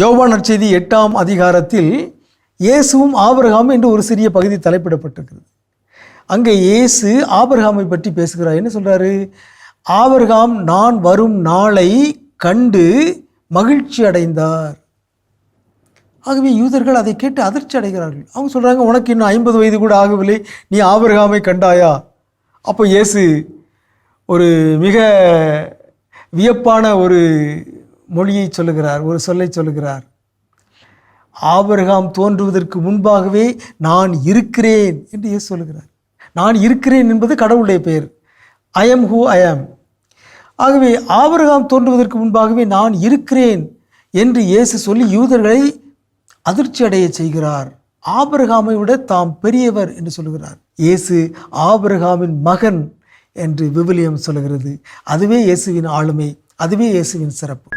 யோவான் நற்செய்தி எட்டாம் அதிகாரத்தில் இயேசுவும் ஆபிரகாம் என்று ஒரு சிறிய பகுதி தலைப்பிடப்பட்டிருக்கிறது. அங்கே இயேசு ஆபிரகாமை பற்றி பேசுகிறார். என்ன சொல்கிறாரு ஆபிரகாம் நான் வரும் நாளை கண்டு மகிழ்ச்சி அடைந்தார். ஆகவே யூதர்கள் அதை கேட்டு அதிர்ச்சி அடைகிறார்கள். அவங்க சொல்கிறாங்க உனக்கு இன்னும் ஐம்பது வயது கூட ஆகவில்லை. நீ ஆபிரகாமை கண்டாயா? அப்போ இயேசு ஒரு மிக வியப்பான ஒரு மொழியை சொல்லுகிறார் ஒரு சொல்லை சொல்லுகிறார். ஆபரகாம் தோன்றுவதற்கு முன்பாகவே நான் இருக்கிறேன் என்று இயேசு சொல்லுகிறார். நான் இருக்கிறேன் என்பது கடவுளுடைய பெயர். ஐ எம் ஹூ ஐ ஆம் ஆகவே ஆபரகாம் தோன்றுவதற்கு முன்பாகவே நான் இருக்கிறேன் என்று இயேசு சொல்லி யூதர்களை அதிர்ச்சி அடைய செய்கிறார். ஆபரகாமை விட தாம் பெரியவர் என்று சொல்லுகிறார். இயேசு ஆபிரகாமின் மகன் என்று விவிலியம் சொல்லுகிறது. அதுவே இயேசுவின் ஆளுமை அதுவே இயேசுவின் சிறப்பு.